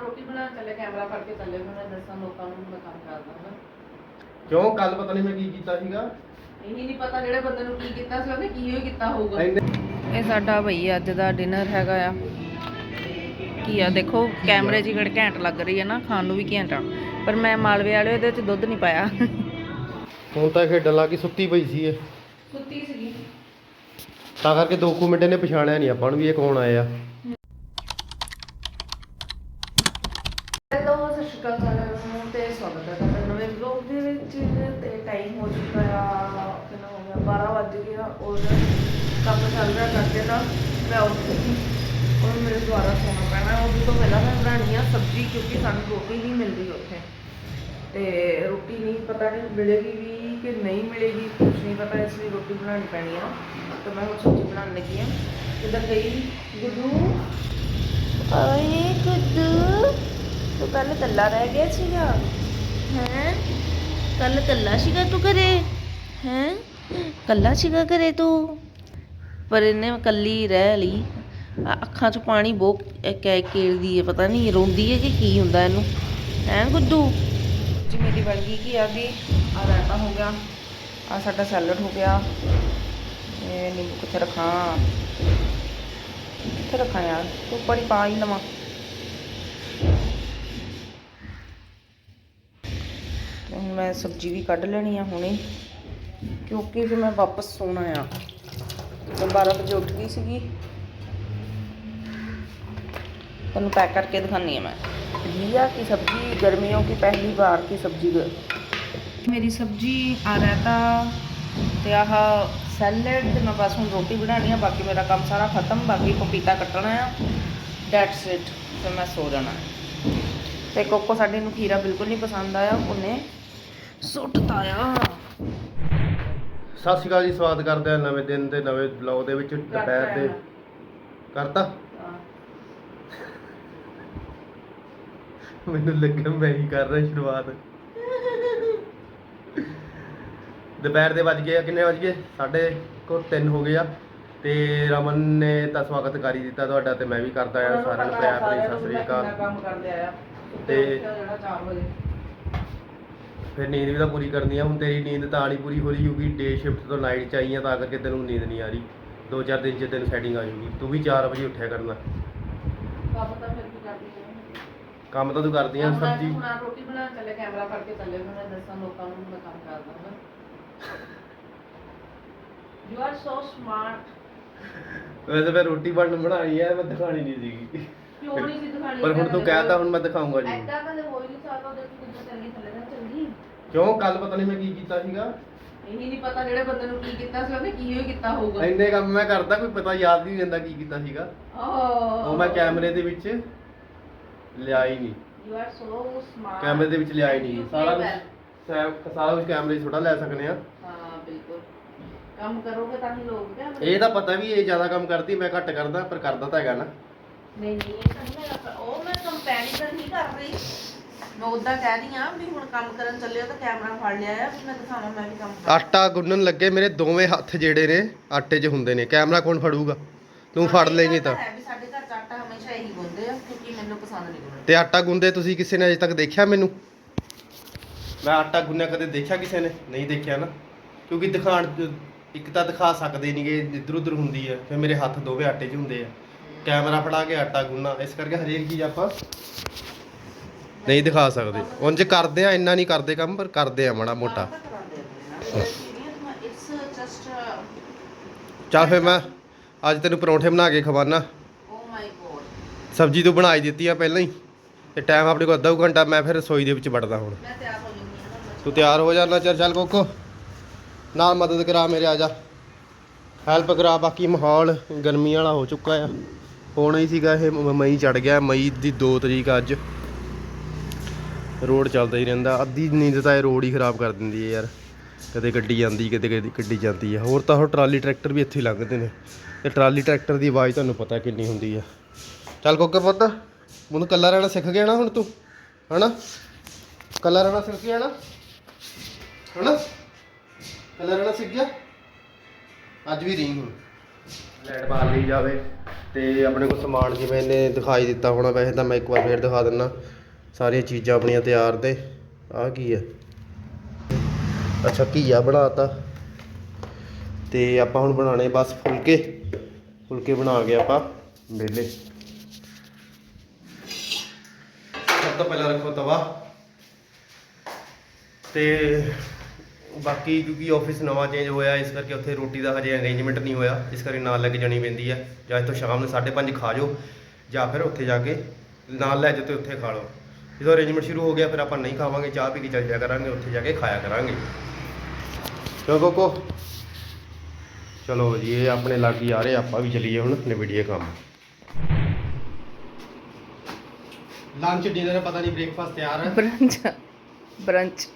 ਰੋਟੀ ਬਣਾ ਚੱਲੇ ਕੈਮਰਾ ਫੜ ਕੇ ਚੱਲੇ ਹੁਣ ਦੱਸਾਂ ਲੋਕਾਂ ਨੂੰ ਮੈਂ ਕੰਮ ਕਰਦਾ ਹਾਂ ਕਿਉਂ? ਕੱਲ ਪਤਾ ਨਹੀਂ ਮੈਂ ਕੀ ਕੀਤਾ ਸੀਗਾ। ਇਹੀ ਨਹੀਂ ਪਤਾ ਜਿਹੜੇ ਬੰਦੇ ਨੂੰ ਕੀ ਕੀਤਾ ਸੀ ਉਹਨੇ ਕੀ ਹੋਈ ਕੀਤਾ ਹੋਊਗਾ। ਇਹ ਸਾਡਾ ਭਈ ਅੱਜ ਦਾ ਡਿਨਰ ਹੈਗਾ ਆ। ਕੀ ਆ ਦੇਖੋ ਕੈਮਰੇ 'ਚ ਹੀ ਘੈਂਟ ਲੱਗ ਰਹੀ ਹੈ ਨਾ ਖਾਣ ਨੂੰ ਵੀ ਘੈਂਟ ਆ। ਪਰ ਮੈਂ ਮਾਲਵੇ ਵਾਲੇ ਇਹਦੇ 'ਚ ਦੁੱਧ ਨਹੀਂ ਪਾਇਆ। ਹੁਣ ਤਾਂ ਖੇਡਣ ਲੱਗੀ ਸੁੱਤੀ ਪਈ ਸੀ ਇਹ। ਸੁੱਤੀ ਸੀਗੀ। ਤਾਂ ਕਰਕੇ ਦੋ ਕੁ ਮਿੰਟ ਨੇ ਪਛਾਣਿਆ ਨਹੀਂ ਆਪਾਂ ਨੂੰ ਵੀ ਇਹ ਕੌਣ ਆਏ ਆ ਔਰ ਮੇਰੇ ਦੁਆਰਾ ਸੋਣਾ ਪੈਣਾ, ਉਹ ਤੋਂ ਪਹਿਲਾਂ ਮੈਂ ਬਣਾਉਣੀ ਆ ਸਬਜ਼ੀ ਕਿਉਂਕਿ ਸਾਨੂੰ ਰੋਟੀ ਨਹੀਂ ਮਿਲਦੀ ਉੱਥੇ। ਤੇ ਰੋਟੀ ਨਹੀਂ, ਪਤਾ ਨਹੀਂ ਮਿਲੇਗੀ ਵੀ ਕਿ ਨਹੀਂ ਮਿਲੇਗੀ ਕੁਝ ਨਹੀਂ ਪਤਾ, ਇਸ ਲਈ ਰੋਟੀ ਬਣਾਉਣੀ ਪੈਣੀ ਆ। ਤੇ ਮੈਂ ਹੁਣ ਸਬਜ਼ੀ ਬਣਾਉਣ ਲੱਗੀ ਆ। ਕਿੱਧਰ ਗਈ ਗੁੱਡੂ। ਓਏ ਗੁੱਡੂ, ਤੂੰ ਕੱਲ ਕੱਲਾ ਰਹਿ ਗਿਆ ਸੀਗਾ? ਹੈ? ਕੱਲ ਕੱਲਾ ਸੀਗਾ ਤੂੰ ਘਰੇ? ਹੈ? ਕੱਲਾ ਸੀਗਾ ਘਰੇ ਤੂੰ? ਪਰ ਇਹਨੇ ਕੱਲੀ ਰਹਿ ਲਈ। ਆ ਅੱਖਾਂ 'ਚ ਪਾਣੀ ਬਹੁਤ ਕੈ ਕੇਲਦੀ ਹੈ, ਪਤਾ ਨਹੀਂ ਰੋਂਦੀ ਹੈ ਕਿ ਕੀ ਹੁੰਦਾ ਇਹਨੂੰ। ਹੈ ਗੁੱਡੂ? ਜੀ ਮੇਰੀ ਬਣ ਗਈ ਕੀ ਆਦੀ ਆ ਰਾਇਤਾ ਹੋ ਗਿਆ ਆ ਸਾਡਾ ਸੈਲਡ ਹੋ ਗਿਆ ਇਹ ਨਿੰਬੂ ਕਿੱਥੇ ਰੱਖਾਂ? ਕਿੱਥੇ ਰੱਖਾਂ ਯਾਰ? ਤੂੰ ਬੜੀ ਪਾ ਹੀ ਲਵਾਂ। ਹੁਣ ਮੈਂ ਸਬਜ਼ੀ ਵੀ ਕੱਢ ਲੈਣੀ ਆ ਹੁਣੇ, ਕਿਉਂਕਿ ਫਿਰ ਮੈਂ ਵਾਪਸ ਸੋਣਾ ਆ। ਮੈਂ 12 ਵਜੇ ਉੱਠ ਗਈ ਸੀਗੀ। ਤੁਹਾਨੂੰ पैक करके दिखानी है मैं घिया की सब्जी गर्मियों की पहली बार की सब्जी ਮੇਰੀ ਸਬਜੀ ਆ ਰਹਿਤਾ ਤੇ ਆਹ ਸੈਲਡ ਤੇ ਮੈਂ ਬਸ ਹੁਣ ਰੋਟੀ ਬਣਾਉਣੀ ਆ ਬਾਕੀ ਮੇਰਾ ਕੰਮ ਸਾਰਾ ਖਤਮ ਬਾਕੀ ਪਪੀਤਾ ਕੱਟਣਾ ਆ ਦੈਟਸ ਇਟ ਤੇ ਮੈਂ ਸੋ ਜਾਣਾ ਹੈ। ਤੇ ਕੋਕੋ ਸਾਡੇ ਨੂੰ ਖੀਰਾ ਬਿਲਕੁਲ ਨਹੀਂ ਪਸੰਦ ਆਇਆ ਉਹਨੇ ਸੁੱਟਤਾ ਆ ਸਤਿ ਸ਼੍ਰੀ ਅਕਾਲ ਜੀ ਸਵਾਗਤ ਕਰਦੇ ਆ ਨਵੇਂ ਦਿਨ ਤੇ ਨਵੇਂ ਬਲੌਗ ਦੇ ਵਿੱਚ ਦੁਪਹਿਰ ਦੇ ਕਰਤਾ ਮੈਨੂੰ ਲੱਗਾ ਮੈਂ ਹੀ ਕਰ ਰਿਹਾ ਸ਼ੁਰੂਆਤ। ਦੁਪਹਿਰ ਦੇ ਵੱਜ ਗਏ ਆ, ਕਿੰਨੇ ਵੱਜ ਗਏ? ਸਾਢੇ ਕੋ 3 ਹੋ ਗਏ ਆ। ਤੇ ਰਮਨ ਨੇ ਤਾਂ ਸਵਾਗਤ ਕਰ ਹੀ ਦਿੱਤਾ ਤੁਹਾਡਾ ਤੇ ਮੈਂ ਵੀ ਕਰਦਾ ਆ ਸਾਰਿਆਂ ਨੂੰ ਪਿਆਰ ਭਰੀ ਸਤਿ ਸ੍ਰੀ ਅਕਾਲ। ਕੰਮ ਕਰਦੇ ਆਇਆ। ਤੇ- ਜਿਹੜਾ 4 ਵਜੇ। ਫਿਰ ਨੀਂਦ ਵੀ ਤਾਂ ਪੂਰੀ ਕਰਨੀ ਆ ਹੁਣ ਤੇਰੀ ਨੀਂਦ ਤਾਂ ਨਹੀਂ ਪੂਰੀ ਹੋ ਰਹੀ ਕਿਉਂਕਿ ਡੇ ਸ਼ਿਫਟ ਤੋਂ ਨਾਈਟ ਚ ਆਈ ਆ ਤਾਂ ਕਰਕੇ ਤੈਨੂੰ ਨੀਂਦ ਨਹੀਂ ਆ ਰਹੀ। ਦੋ ਚਾਰ ਦਿਨ ਚ ਤੈਨੂੰ ਸੈਟਿੰਗ ਆ ਜਾਊਗੀ। ਤੂੰ ਵੀ 4 ਵਜੇ ਉੱਠਿਆ ਕਰਨਾ ਕੰਮ ਤਾਂ ਫਿਰ ਵੀ ਕਰਦੀ ਹੈ ਕੰਮ ਤਾਂ ਤੂੰ ਕਰਦੀ ਆ ਸਬਜ਼ੀ। ਹੁਣ ਆਪ ਰੋਟੀ ਬਣਾ ਚੱਲੇ ਕੈਮਰਾ ਫੜ ਕੇ ਚੱਲੇ ਹੁਣ ਦੱਸਾਂ ਲੋਕਾਂ ਨੂੰ ਮੈਂ ਕੰਮ ਕਰਦਾ ਹਾਂ ਯੂ ਆਰ ਸੋ ਸਮਾਰਟ ਵੈਸੇ ਮੈਂ ਰੋਟੀ ਬਣ ਬਣਾਈ ਆ ਮੈਂ ਦਿਖਾਣੀ ਨਹੀਂ ਸੀਗੀ। ਕਿਉਂ ਨਹੀਂ ਸੀ ਦਿਖਾਣੀ ਪਰ ਹੁਣ ਤੂੰ ਕਹਿਤਾ ਹੁਣ ਮੈਂ ਦਿਖਾਉਂਗਾ ਜੀ। ਐਦਾਂ ਕਦੇ ਹੋ ਹੀ ਨਹੀਂ ਸਕਦਾ ਉਹਦੇ ਤੂੰ ਕਿੱਦਾਂ ਚੱਲੀ ਥੱਲੇ ਨਾ ਚੱਲੀ। ਕਿਉਂ? ਕੱਲ ਪਤਾ ਨਹੀਂ ਮੈਂ ਕੀ ਕੀਤਾ ਸੀਗਾ। ਇਹੀ ਨਹੀਂ ਪਤਾ ਜਿਹੜੇ ਬੰਦੇ ਨੂੰ ਕੀ ਕੀਤਾ ਸੀ ਉਹਨੇ ਕੀ ਹੋਈ ਕੀਤਾ ਹੋਊਗਾ। ਇੰਨੇ ਕੰਮ ਮੈਂ ਕਰਦਾ ਕੋਈ ਪਤਾ ਯਾਦ ਨਹੀਂ ਰਹਿੰਦਾ ਕੀ ਕੀਤਾ ਸੀਗਾ। ਮੈਂ ਕੈਮਰੇ ਦੇ ਵਿੱਚ ਲਿਆ ਹੀ ਨਹੀਂ ਯੂ ਆਰ ਸੋ ਸਮਾਰਟ ਕੈਮਰੇ ਦੇ ਵਿੱਚ ਲਿਆ ਹੀ ਨਹੀਂ ਸਾਰਾ ਕੁਝ ਸਾ- ਸਾਰਾ ਕੁਝ ਕੈਮਰੇ 'ਚ ਥੋੜਾ ਲੈ ਸਕਨੇ ਆ ਹਾਂ ਬਿਲਕੁਲ। ਕੰਮ ਕਰੋਗੇ ਤਾਂ ਹੀ ਲੋਕ ਕਿਆ ਇਹ ਤਾਂ ਪਤਾ ਵੀ ਇਹ ਜ਼ਿਆਦਾ ਕੰਮ ਕਰਦੀ ਮੈਂ ਘੱਟ ਕਰਦਾ ਪਰ ਕਰਦਾ ਤਾਂ ਹੈਗਾ ਨਾ। ਨਹੀਂ ਨਹੀਂ ਇਹ ਤਾਂ ਨਹੀਂ ਮੇਰਾ ਉਹ ਮੈਂ ਕੰਪੈਰੀਜ਼ਨ ਨਹੀਂ ਕਰ ਰਹੀ। ਮੈਂ ਉਦਾਂ ਕਹਿ ਰਹੀ ਆ ਵੀ ਹੁਣ ਕੰਮ ਕਰਨ ਚੱਲੇ ਹੋ ਤਾਂ ਕੈਮਰਾ ਫੜ ਲਿਆ ਆ ਵੀ ਮੈਂ ਦਿਖਾਵਾਂ ਮੈਂ ਵੀ ਕੰਮ ਕਰ। ਆਟਾ ਗੁੰਨਣ ਲੱਗੇ ਮੇਰੇ ਦੋਵੇਂ ਹੱਥ ਜਿਹੜੇ ਨੇ ਆਟੇ 'ਚ ਹੁੰਦੇ ਨੇ। ਕੈਮਰਾ ਕੌਣ ਫੜੂਗਾ? ਤੂੰ ਫੜ ਲੇਂਗੀ ਤਾਂ। ਹੈ ਵੀ ਸਾਡੇ ਘਰ ਚ ਆਟਾ ਹਮੇਸ਼ਾ ਇਹੀ ਗੁੰਨਦੇ ਆ ਕਿਉਂਕਿ ਮੈਨੂੰ ਪਸੰਦ ਨਹੀਂ ਗੁੰਨਣਾ ਤੇ ਆਟਾ ਗੁੰਦੇ ਤੁਸੀਂ ਕਿਸੇ ਨੇ ਅਜੇ ਤੱਕ ਦੇਖਿਆ ਮੈਨੂੰ? ਮੈਂ ਆਟਾ ਗੁੰਨਿਆ ਕਦੇ ਦੇਖਿਆ ਕਿਸੇ ਨੇ? ਨਹੀਂ ਦੇਖਿਆ ਨਾ। ਕਿਉਂਕਿ ਦਿਖਾਣ ਇੱਕ ਤਾਂ ਦਿਖਾ ਸਕਦੇ ਨਹੀਂਗੇ ਇੱਧਰ ਉੱਧਰ ਹੁੰਦੀ ਹੈ ਫਿਰ ਮੇਰੇ ਹੱਥ ਦੋਵੇਂ ਆਟੇ 'ਚ ਹੁੰਦੇ ਆ। ਕੈਮਰਾ ਫੜਾ ਕੇ ਆਟਾ ਗੁੰਨਾ ਇਸ ਕਰਕੇ ਹਰੇਕ ਚੀਜ਼ ਆਪਾਂ? ਨਹੀਂ ਦਿਖਾ ਸਕਦੇ। ਉਂਝ ਕਰਦੇ ਆ ਇੰਨਾ ਨਹੀਂ ਕਰਦੇ ਕੰਮ ਪਰ ਕਰਦੇ ਆ ਮਾੜਾ ਮੋਟਾ। ਚੱਲ ਫਿਰ ਮੈਂ ਅੱਜ ਤੈਨੂੰ ਪਰੌਂਠੇ ਬਣਾ ਕੇ ਖਵਾਨਾ। ਓ ਮਾਈ ਗੋਡ ਸਬਜ਼ੀ ਤੂੰ ਬਣਾਈ ਦਿੱਤੀ ਆ ਪਹਿਲਾਂ ਹੀ। ਤੇ ਟਾਈਮ ਆਪਣੇ ਕੋਲ ਅੱਧਾ ਕੁ ਘੰਟਾ ਮੈਂ ਫਿਰ ਰਸੋਈ ਦੇ ਵਿੱਚ ਵੜਦਾ ਹੁਣ। ਮੈਂ ਤਿਆਰ ਹੋ ਜੂੰਗੀ ਨਾ ਤੂੰ ਤਿਆਰ ਹੋ ਜਾਣਾ ਚੱਲ ਚੱਲ ਕੋਕੋ। ਨਾਲ ਮਦਦ ਕਰਾ ਮੇਰੇ ਆ ਜਾ। ਹੈਲਪ ਕਰਾ ਬਾਕੀ ਮਾਹੌਲ ਗਰਮੀ ਵਾਲਾ ਹੋ ਚੁੱਕਾ ਆ। ਹੋਣਾ ਹੀ ਸੀਗਾ ਇਹ ਮਈ ਚੜ ਗਿਆ ਮਈ ਦੀ 2 ਤਰੀਕ ਅੱਜ। ਰੋਡ ਚੱਲਦਾ ਹੀ ਰਹਿੰਦਾ ਅੱਧੀ ਨੀਂਦ ਤਾਂ ਇਹ ਰੋਡ ਹੀ ਖਰਾਬ ਕਰ ਦਿੰਦੀ ਹੈ ਯਾਰ। ਕਦੇ ਗੱਡੀ ਜਾਂਦੀ ਕਦੇ ਕਦੇ ਗੱਡੀ ਜਾਂਦੀ ਹੈ ਹੋਰ ਤਾਂ ਹੋਰ ਟਰਾਲੀ ਟਰੈਕਟਰ ਵੀ ਇੱਥੇ ਲੰਘਦੇ ਨੇ। ਤੇ ਟਰਾਲੀ ਟਰੈਕਟਰ ਦੀ ਆਵਾਜ਼ ਤੁਹਾਨੂੰ ਪਤਾ ਕਿੰਨੀ ਹੁੰਦੀ ਆ। ਚੱਲ ਕੋਕੇ ਪੁੱਤ। ਮੈਨੂੰ ਕੱਲਾ ਰਹਿਣਾ ਸਿੱਖ ਗਿਆ ਨਾ ਹੁਣ ਤੂੰ, ਹਨਾ? ਕੱਲਾ ਰਹਿਣਾ ਸਿੱਖ ਗਿਆ ਨਾ? ਹਨਾ? ਕੱਲਾ ਰਹਿਣਾ ਸਿੱਖ ਗਿਆ? ਅੱਜ ਵੀ ਰਹੀ ਹੁਣ। ਲੈਟ ਬਾਲ ਲਈ ਜਾਵੇ ਤੇ ਆਪਣੇ ਕੋਲ ਸਮਾਨ ਜਿਵੇਂ ਇਹਨੇ ਦਿਖਾਈ ਦਿੱਤਾ ਹੋਣਾ, ਵੈਸੇ ਤਾਂ ਮੈਂ ਇੱਕ ਵਾਰ ਫੇਰ ਦਿਖਾ ਦਿੰਨਾ। ਸਾਰੀਆਂ ਚੀਜ਼ਾਂ ਆਪਣੀਆਂ ਤਿਆਰ ਤੇ। ਆਹ ਕੀ ਹੈ ਅੱਛਾ, ਘੀਆ ਬਣਾਤਾ। ਤੇ ਆਪਾਂ ਹੁਣ ਬਣਾਣੇ ਬਸ ਫੁਲਕੇ। ਫੁਲਕੇ ਬਣਾ ਕੇ ਆਪਾਂ ਵਿਹਲੇ ਤੋਂ ਪਹਿਲਾਂ ਰੱਖੋ ਤਵਾ। ਤੇ ਬਾਕੀ ਕਿਉਂਕਿ ਆਫਿਸ ਨਵਾਂ ਚੇਂਜ ਹੋਇਆ, ਇਸ ਕਰਕੇ ਉੱਥੇ ਰੋਟੀ ਦਾ ਹਜੇ ਅਰੇਂਜਮੈਂਟ ਨਹੀਂ ਹੋਇਆ। ਇਸ ਕਰਕੇ ਨਾਲ ਲੈ ਕੇ ਜਾਣੀ ਪੈਂਦੀ ਹੈ ਜਾਂ ਇੱਥੋਂ ਸ਼ਾਮ ਨੂੰ 5:30 ਖਾ ਜਾਓ, ਜਾਂ ਫਿਰ ਉੱਥੇ ਜਾ ਕੇ ਨਾਲ ਲੈ ਜਾਓ ਤੇ ਉੱਥੇ ਖਾ ਲਓ। ਜਦੋਂ ਅਰੇਂਜਮੈਂਟ ਸ਼ੁਰੂ ਹੋ ਗਿਆ, ਫਿਰ ਆਪਾਂ ਨਹੀਂ ਖਾਵਾਂਗੇ, ਚਾਹ ਪੀ ਕੇ ਚੱਲ ਜਾਇਆ ਕਰਾਂਗੇ, ਉੱਥੇ ਜਾ ਕੇ ਖਾਇਆ ਕਰਾਂਗੇ। ਚਲੋ ਕੋਕੋ? ਚਲੋ ਜੀ, ਇਹ ਆਪਣੇ ਲਾਗੀ ਆ ਰਹੇ, ਆਪਾਂ ਵੀ ਚਲੀਏ ਹੁਣ, ਨਿਬੜੀਏ ਕੰਮ। ਲੰਚ ਡਿਨਰ ਪਤਾ ਨਹੀਂ ਬ੍ਰੇਕਫਾਸਟ ਤਿਆਰ ਹੈ ਬ੍ਰੰਚ ਬ੍ਰੰਚ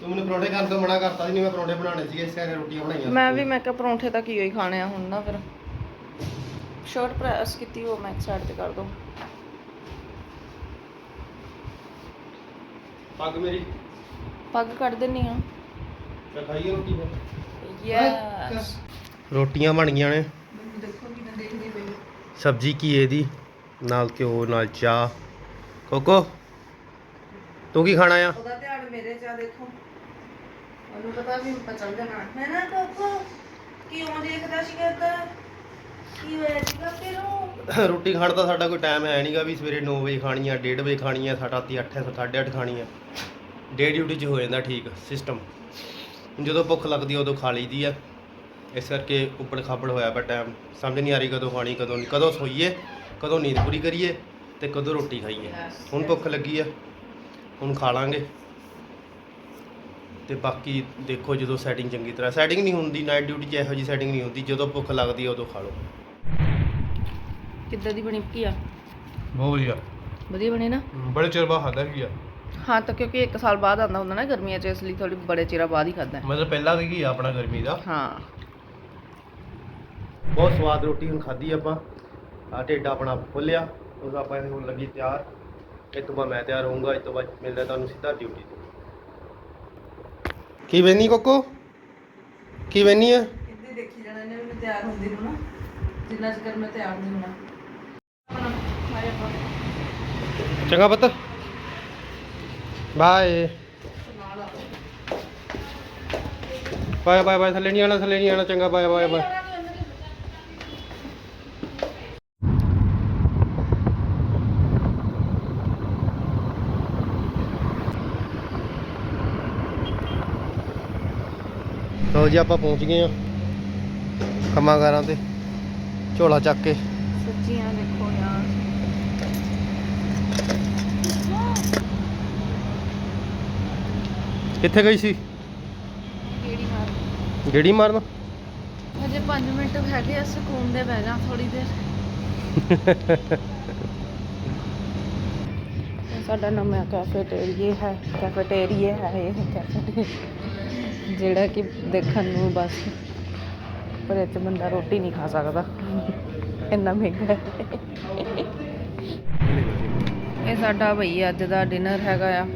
ਤੂੰ ਮੈਨੂੰ ਪਰੌਂਠੇ ਕਰਨ ਤੋਂ ਮਨਾ ਕਰਤਾ ਸੀ ਨਹੀਂ ਮੈਂ ਪਰੌਂਠੇ ਬਣਾਉਣੇ ਸੀਗੇ ਇਸ ਕਰਕੇ ਰੋਟੀਆਂ ਬਣਾਈਆਂ। ਮੈਂ ਵੀ ਮੈਂ ਕਿਹਾ ਪਰੌਂਠੇ ਤਾਂ ਕੀ ਹੋਈ ਖਾਣੇ ਆ ਹੁਣ ਨਾ ਫਿਰ। ਸ਼ਰਟ ਪ੍ਰੈਸ ਕੀਤੀ ਉਹ ਮੈਂ ਸਾਈਡ ਤੇ ਕਰ ਦੋ। ਪੱਗ ਮੇਰੀ। ਪੱਗ ਕੱਢ ਦਿੰਨੀ ਆ। ਮੈਂ ਖਾਈਏ ਰੋਟੀ ਫਿਰ। ਯੈਸ ਰੋਟੀਆਂ ਬਣ ਗਈਆਂ ਨੇ। ਦੇਖੋ ਕਿੰਨਾ ਦੇਖਦੀ ਪਈ ਸਬਜ਼ੀ ਘੀਏ ਦੀ ਨਾਲ ਘਿਓ ਨਾਲ ਚਾਹ। ਕੋਕੋ ਤੂੰ ਕੀ ਖਾਣਾ ਆ? ਉਹਦਾ ਧਿਆਨ ਮੇਰੇ ਚ ਆ ਦੇਖੋ। ਉਹਨੂੰ ਪਤਾ ਵੀ ਜਾਣਾ। ਹੈ ਨਾ ਕੋਕੋ ਕਿਉਂ ਦੇਖਦਾ ਸੀ ਕਰਦਾ ਕੀ ਹੋਇਆ ਸੀਗਾ ਫਿਰ ਉਹ? ਰੋਟੀ ਖਾਣ ਦਾ ਸਾਡਾ ਕੋਈ ਟਾਈਮ ਹੈ ਨਹੀਂਗਾ ਵੀ ਸਵੇਰੇ 9 ਵਜੇ ਖਾਣੀ ਆ 1:30 ਵਜੇ ਖਾਣੀ ਆ ਸਾਡਾ ਰਾਤੀ 8 8:30 ਖਾਣੀ ਆ। ਡੇ ਡਿਊਟੀ 'ਚ ਹੋ ਜਾਂਦਾ ਠੀਕ ਸਿਸਟਮ ਜਦੋਂ ਭੁੱਖ ਲੱਗਦੀ ਆ ਉਦੋਂ ਖਾ ਲਈਦੀ ਆ। ਇਸ ਕਰਕੇ ਉੱਪਰ ਖਾਪੜ ਹੋਇਆ ਪਿਆ ਟਾਈਮ ਸਮਝ ਨਹੀਂ ਆ ਰਹੀ ਕਦੋਂ ਖਾਣੀ ਕਦੋਂ ਨਹੀਂ ਕਦੋਂ ਸੋਈਏ ਕਦੋਂ ਨੀਂਦ ਪੂਰੀ ਕਰੀਏ। ਤੇ ਕਦੋਂ ਰੋਟੀ ਖਾਈਏ? ਹੁਣ ਭੁੱਖ ਲੱਗੀ ਆ। ਹੁਣ ਖਾ ਲਾਂਗੇ। ਤੇ ਬਾਕੀ ਦੇਖੋ ਜਦੋਂ ਸੈਟਿੰਗ ਚੰਗੀ ਤਰ੍ਹਾਂ ਸੈਟਿੰਗ ਨਹੀਂ ਹੁੰਦੀ ਨਾਈਟ ਡਿਊਟੀ 'ਚ ਇਹੋ ਜੀ ਸੈਟਿੰਗ ਨਹੀਂ ਹੁੰਦੀ। ਜਦੋਂ ਭੁੱਖ ਲੱਗਦੀ ਆ ਉਦੋਂ ਖਾ ਲਓ। ਕਿੱਦਾਂ ਦੀ ਬਣੀ ਕੀ ਆ? ਬਹੁਤ ਵਧੀਆ। ਵਧੀਆ ਬਣੀ ਨਾ? ਬੜੇ ਚਿਰ ਬਾਅਦ ਖਾਦਾ ਕੀ ਆ ਹਾਂ ਤਾਂ ਕਿਉਂਕਿ 1 ਸਾਲ ਬਾਅਦ ਆਉਂਦਾ ਹੁੰਦਾ ਨਾ ਗਰਮੀਆਂ 'ਚ ਇਸ ਲਈ ਥੋੜੀ ਬੜੇ ਚਿਰਾਂ ਬਾਅਦ ਹੀ ਖਾਦਾ ਮਤਲਬ ਪਹਿਲਾਂ ਕੀ ਆ ਆਪਣਾ ਗਰਮੀ ਦਾ। ਹਾਂ। ਬਹੁਤ ਸਵਾਦ ਰੋਟੀ ਹੁਣ ਖਾਧੀ ਆਪਾਂ। ਆ ਢਿੱਡ ਆਪਣਾ ਫੁੱਲਿਆ। ਉਸ ਆਪਾਂ ਇਹ ਹੁਣ ਲੱਗੀ ਤਿਆਰ। ਇਹ ਤੋਂ ਬਾਅਦ ਮੈਂ ਤਿਆਰ ਹੋਊਂਗਾ ਇਸ ਤੋਂ ਬਾਅਦ ਮਿਲਦਾ ਤੁਹਾਨੂੰ ਸਿੱਧਾ ਡਿਊਟੀ ਤੇ। ਕੀ ਵੇਨੀ ਕੋਕੋ? ਕੀ ਵੇਨੀ ਆ? ਇੱਦਾਂ ਦੇਖੀ ਜਾਣਾ ਇਹਨੇ ਵੀ ਤਿਆਰ ਹੁੰਦੀ ਨੂੰ ਨਾ। ਜਿੰਨਾ ਚਿਰ ਮੈਂ ਤਿਆਰ ਨਹੀਂ ਹੋਣਾ। ਚੰਗਾ ਪੁੱਤ। ਬਾਏ। Bye bye bye. ਥੱਲੇ ਨਹੀਂ ਆਣਾ ਥੱਲੇ ਨਹੀਂ ਆਣਾ ਚੰਗਾ ਬਾਏ ਬਾਏ ਬਾਏ। ਲਓ ਜੀ ਆਪਾਂ ਪਹੁੰਚ ਗਏ ਆ ਕੰਮਾਂਕਾਰਾਂ ਤੇ ਝੋਲਾ ਚੱਕ ਕੇ। ਸੱਚੀਆਂ ਦੇਖੋ ਯਾਰ। ਕਿੱਥੇ ਗਈ ਸੀ? ਕਿਹੜੀ ਮਾਰ ਗੇੜੀ ਮਾਰਨ? ਹਜੇ 5 ਮਿੰਟ ਹੈਗੇ ਆ ਸਕੂਨ ਦੇ ਬਹਿ ਜਾ ਥੋੜੀ ਦੇਰ। ਸਾਡਾ ਨਵਾਂ ਕੈਫੇਟੇਰੀਆ ਹੈ ਕੈਫੇਟੇਰੀਆ ਹੈ ਇਹ ਕੈਫੇਟੇਰੀਆ ਜਿਹੜਾ ਕਿ ਦੇਖਣ ਨੂੰ ਬਸ ਪਰ ਇਹ 'ਚ ਬੰਦਾ ਰੋਟੀ ਨਹੀਂ ਖਾ ਸਕਦਾ। ਇੰਨਾ ਮਹਿੰਗਾ ਹੈ। ਇਹ ਸਾਡਾ ਭਈ ਅੱਜ ਦਾ ਡਿਨਰ ਹੈਗਾ ਆ।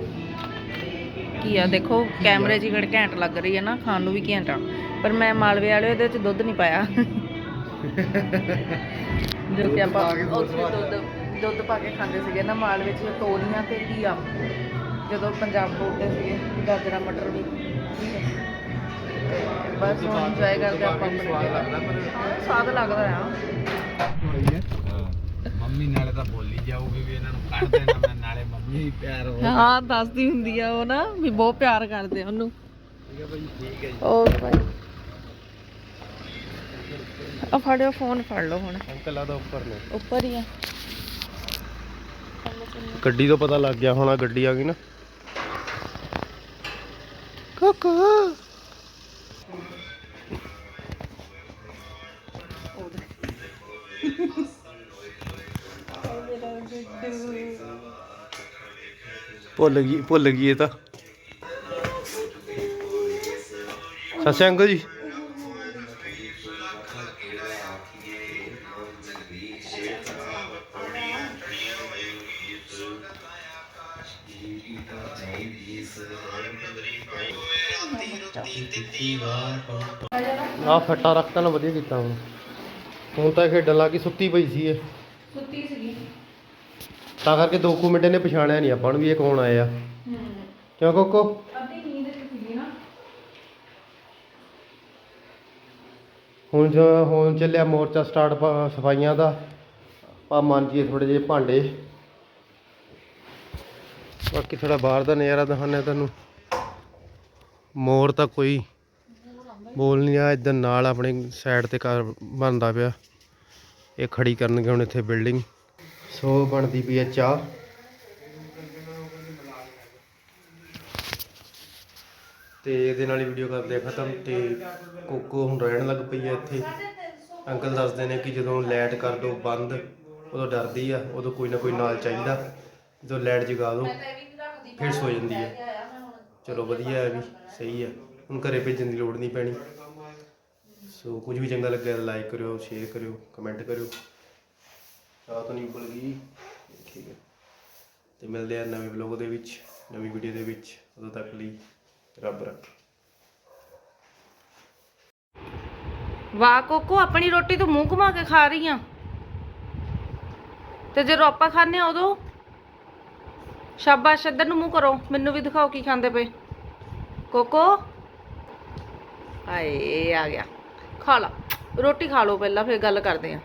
ਕੀ ਆ, ਦੇਖੋ, ਕੈਮਰੇ 'ਚ ਹੀ ਕਿਹੜੀ ਘੈਂਟ ਲੱਗ ਰਹੀ ਹੈ ਨਾ, ਖਾਣ ਨੂੰ ਵੀ ਘੈਂਟ ਆ। ਪਰ ਮੈਂ ਮਾਲਵੇ ਵਾਲੇ ਉਹਦੇ 'ਚ ਦੁੱਧ ਨਹੀਂ ਪਾਇਆ। ਜੋ ਕਿ ਆਪਾਂ ਉਸ ਦੁੱਧ ਦੁੱਧ ਪਾ ਕੇ ਖਾਂਦੇ ਸੀਗੇ ਨਾ, ਮਾਲਵੇ 'ਚ ਤੋਰੀਆਂ ਤੇ ਘੀਆ। ਜਦੋਂ ਪੰਜਾਬ ਬੋਲਦੇ ਸੀਗੇ, ਗਾਜਰਾਂ, ਮਟਰ ਵੀ। ਬਸ ਹੁਣ ਇੰਜੋਏ ਕਰਦੇ ਆਪਾਂ ਆਪਣੇ ਹਾਂ, ਸਵਾਦ ਲੱਗਦਾ ਆ। ਮੰਮੀ ਨਾਲੇ ਤਾਂ ਬੋਲੀ ਜਾਊਗੀ ਵੀ ਇਹਨਾਂ ਨੂੰ ਕੱਢ ਦੇਣਾ ਮੈਂ ਨਾਲੇ ਮੰਮੀ ਹੀ ਪਿਆਰ ਹੋ ਹਾਂ ਦੱਸਦੀ ਹੁੰਦੀ ਆ ਉਹ ਨਾ ਵੀ ਬਹੁਤ ਪਿਆਰ ਕਰਦੇ ਆ ਉਹਨੂੰ। ਠੀਕ ਹੈ ਭਾਈ ਠੀਕ ਹੈ ਜੀ। ਓਕੇ ਬਾਈ ਆ ਫੜਿਓ ਫੋਨ ਫੜ ਲਓ ਹੁਣ। ਅੰਕਲ ਆਦਾ ਉੱਪਰ ਨੇ। ਉੱਪਰ ਹੀ ਆ। ਗੱਡੀ ਤੋਂ ਪਤਾ ਲੱਗ ਗਿਆ ਹੋਣਾ ਗੱਡੀ ਆ ਗਈ ਨਾ। ਕੋਕੋ! ਭੁੱਲ ਗਈ ਭੁੱਲ ਗਈ ਇਹ ਤਾਂ। ਸਤਿ ਸ਼੍ਰੀ ਅਕਾਲ ਅੰਕਲ ਜੀ। ਆ ਫੱਟਾ ਰੱਖਤਾ ਨਾ, ਵਧੀਆ ਕੀਤਾ ਹੁਣ। ਹੁਣ ਤਾਂ ਖੇਡਣ ਲੱਗੀ ਸੁੱਤੀ ਪਈ ਸੀ ਇਹ। ਸੁੱਤੀ ਸੀਗੀ। ਤਾਂ ਕਰਕੇ ਦੋ ਕੁ ਮਿੰਟ ਇਹਨੇ ਪਛਾਣਿਆ ਨਹੀਂ ਆਪਾਂ ਨੂੰ ਵੀ ਇਹ ਕੌਣ ਆਏ ਆ ਹੂੰ। ਕਿਉਂ ਕੋਕੋ? ਅੱਧੀ ਨੀਂਦ ਚ ਸੀਗੀ ਨਾ। ਹੁਣ ਜੋ ਹੁਣ ਚੱਲਿਆ ਮੋਰਚਾ ਸਟਾਰਟ ਸਫਾਈਆਂ ਦਾ। ਆਪਾਂ ਮਾਂਜੀਏ ਥੋੜੇ ਜਿਹੇ ਭਾਂਡੇ। ਬਾਕੀ ਥੋੜਾ ਬਾਹਰ ਦਾ ਨਜ਼ਾਰਾ ਦਿਖਾਉਂਦੇ ਤੁਹਾਨੂੰ। ਮੋਰ ਤਾਂ ਕੋਈ ਬੋਲ ਨਹੀਂ ਆ ਇਧਰ ਨਾਲ ਆਪਣੀ ਸਾਈਡ ਤੇ ਘਰ ਬਣਦਾ ਪਿਆ। ਇਹ ਖੜੀ ਕਰਨਗੇ ਹੁਣ ਇੱਥੇ ਬਿਲਡਿੰਗ ਸੋ ਬਣਦੀ ਪਈ ਹੈ ਚਾਹ। ਤੇ ਇਹਦੇ ਨਾਲ ਹੀ ਵੀਡੀਓ ਕਰਦੇ ਆ ਖਤਮ। ਤੇ ਕੋਕੋ ਹੁਣ ਰਹਿਣ ਲੱਗ ਪਈ ਹੈ ਇੱਥੇ। ਅੰਕਲ ਦੱਸਦੇ ਨੇ ਕਿ ਜਦੋਂ ਲਾਈਟ ਕਰ ਦੋ ਬੰਦ, ਉਦੋਂ ਡਰਦੀ ਆ, ਉਦੋਂ ਕੋਈ ਨਾ ਕੋਈ ਨਾਲ ਚਾਹੀਦਾ। ਜਦੋਂ ਲਾਈਟ ਜਗਾ ਦੋ, ਫਿਰ ਸੋ ਜਾਂਦੀ ਹੈ। ਚਲੋ ਵਧੀਆ ਹੈ ਵੀ, ਸਹੀ ਹੈ। ਹੁਣ ਘਰੇ ਭੇਜਣ ਦੀ ਲੋੜ ਨਹੀਂ ਪੈਣੀ। ਸੋ ਕੁਝ ਵੀ ਚੰਗਾ ਲੱਗਿਆ ਲਾਈਕ ਕਰਿਓ ਸ਼ੇਅਰ ਕਰਿਓ ਕਮੈਂਟ ਕਰਿਓ। ਚਾਹ ਤਾਂ ਨਹੀਂ ਭੁੱਲ ਗਈ। ਠੀਕ ਹੈ। ਤੇ ਮਿਲਦੇ ਆ ਨਵੇਂ ਵਲੌਗ ਦੇ ਵਿੱਚ, ਨਵੀਂ ਵੀਡੀਓ ਦੇ ਵਿੱਚ। ਉਦੋਂ ਤੱਕ ਲਈ ਰੱਬ ਰੱਖੇ। ਵਾਹ ਕੋਕੋ, ਆਪਣੀ ਰੋਟੀ ਤੋਂ ਮੂੰਹ ਘੁਮਾ ਕੇ ਖਾ ਰਹੀ ਆ। ਤੇ ਜਦੋਂ ਆਪਾਂ ਖਾਣੇ ਆ ਉਦੋਂ? ਸ਼ਾਬਾਸ਼, ਇੱਧਰ ਨੂੰ ਮੂੰਹ ਕਰੋ। ਮੈਨੂੰ ਵੀ ਦਿਖਾਓ ਕੀ ਖਾਂਦੇ ਪਏ। ਕੋਕੋ ਹਾਏ ਆ ਗਿਆ। ਖਾ ਲਾ। ਰੋਟੀ ਖਾ ਲਓ ਪਹਿਲਾਂ ਫਿਰ ਗੱਲ ਕਰਦੇ ਆ।